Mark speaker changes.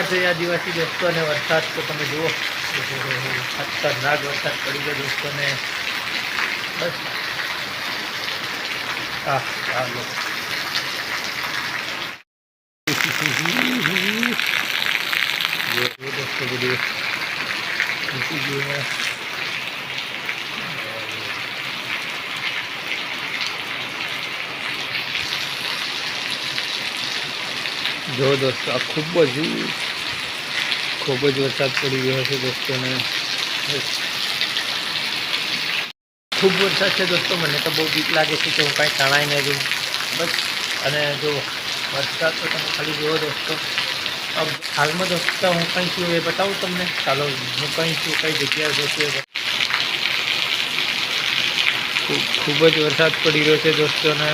Speaker 1: આદિવાસી દોસ્તો અને વરસાદ તો તમે જુઓ. ખતરનાક વરસાદ પડી ગયો દોસ્તોને. બસ. હા, ચાલો. દોસ્તો, બધું મૂકી ગયું ને. જો દોસ્તો આ ખૂબ જ ખૂબ જ વરસાદ પડી ગયો છે દોસ્તોને ખૂબ વરસાદ છે દોસ્તો, મને તો બહુ બીક લાગે છે કે હું કાંઈ તણાઈ ન જઉં બસ, અને જો વરસાદ તો તમે ખાલી જુઓ દોસ્તો. હાલમાં દોસ્તો હું કંઈ છું એ બતાવું તમને. ચાલો, હું કંઈ છું, કઈ જગ્યાએ દોસ્તો ખૂબ જ વરસાદ પડી રહ્યો છે દોસ્તોને